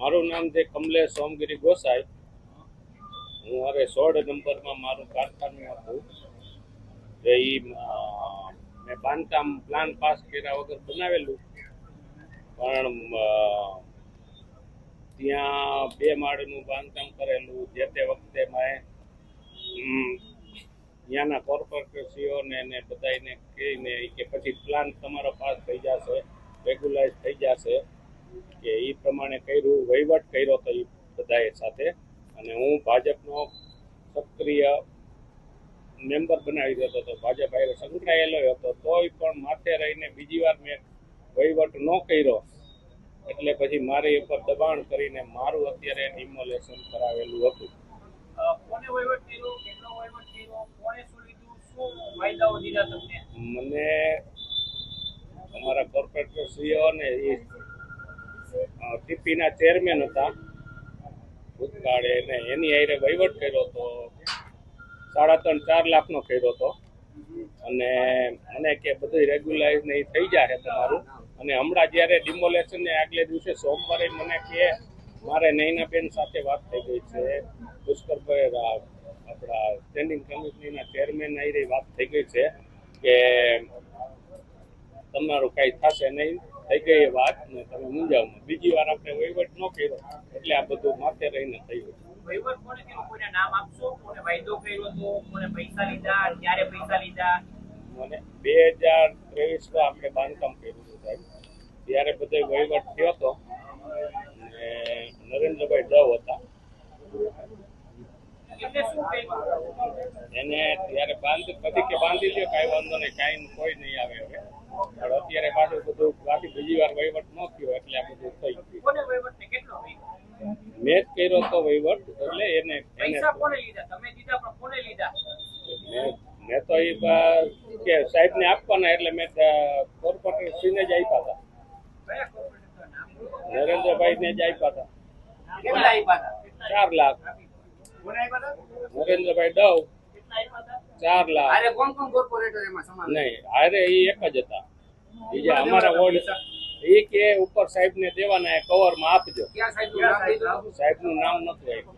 મારું નામ છે કમલેશ સોમગીરી ગોસાઈ. હું હવે સોળ નંબરમાં મારું કારખાનું હતું એ મેં બાંધકામ પ્લાન પાસ કર્યા વગર બનાવેલું. પણ ત્યાં બે માળનું બાંધકામ કરેલું જે તે વખતે મેં ત્યાંના કોર્પોરેટરશ્રીઓને ને બધાને કહીને કે પછી પ્લાન તમારો પાસ થઈ જશે રેગ્યુલાઇઝ થઈ જશે. કે એ પ્રમાણે કર્યું વહીવટ કર્યો તો એ બધાએ સાથે. અને હું ભાજપનો સક્રિય મેમ્બર બનાવી દેતો હતો ભાજપ હારે સંકળાયેલો હતો તોય પણ માથે રહીને બીજી વાર મેં વહીવટ ન કર્યો. એટલે પછી મારી ઉપર દબાણ કરીને મારું અત્યારે ઇમોલેશન કરાવેલું હતું. મને અમારા કોર્પોરેટરશ્રીઓ ને એ ટીપીના ચેરમેન હતા. ભૂતકાળે ને એની હારે વહીવટ કર્યો હતો. સાડા ત્રણ, ચાર લાખનો કર્યો હતો. અને મને કે બધું રેગ્યુલાઇઝ ને એ થઈ જાય તમારું. અને હમણાં જ્યારે ડિમોલેશન ને આગલે દિવસે સોમવારે મને કે, મારે નૈનાબેન સાથે વાત થઈ ગઈ છે. પુષ્કરભાઈ આપણા સ્ટેન્ડિંગ કમિટીના ચેરમેન આઈ વાત થઈ ગઈ છે કે, તમારું કાંઈ થશે નહીં. થઈ ગઈ વાત ને તમે મૂંઝાવમાં લીધા? મને બે હજાર ત્રેવીસમાં આપણે બાંધકામ કર્યું હતું સાહેબ. ત્યારે બધો વહીવટ થયો હતો. નરેન્દ્રભાઈ દવ હતા. એને ત્યારે બાંધ પછી કે બાંધી દે કાંઈ વાંધો નહીં. કાંઈ કોઈ નહીં આવે હવે. પણ અત્યારે પાછું બધું બાકી બીજી વાર વહીવટ ન થયો એટલે આ બધું થઈ ગયું કોને વહીવટ ને કેટલો કર્યો? મેં જ કર્યો તો વહીવટ એટલે એને એને પૈસા કોને લીધા? તમે દીધા પણ કોને લીધા? મેં મેં તો એ કે સાહેબને આપવાના એટલે મેં કોર્પોરેટરશ્રીને જ આપ્યા હતા. કયા કોર્પોરેટરના નામ બોલો. નરેન્દ્રભાઈને જ આપ્યા હતા. કેટલા આપ્યા હતા? ચાર લાખ. કોને આપ્યા હતા? નરેન્દ્રભાઈ દવ. કેટલા આપ્યા હતા? ચાર લાખ. અરે કોણ કોણ કોર્પોરેટર એમાં સમાન નહીં અરે એ એક જ હતા. બીજા અમારા વોર્ડ એ કે ઉપર સાહેબને દેવાના એ કવરમાં આપજો. ક્યાં સાહેબનું નામ લીધું સાહેબનું નામ નતું આપ્યું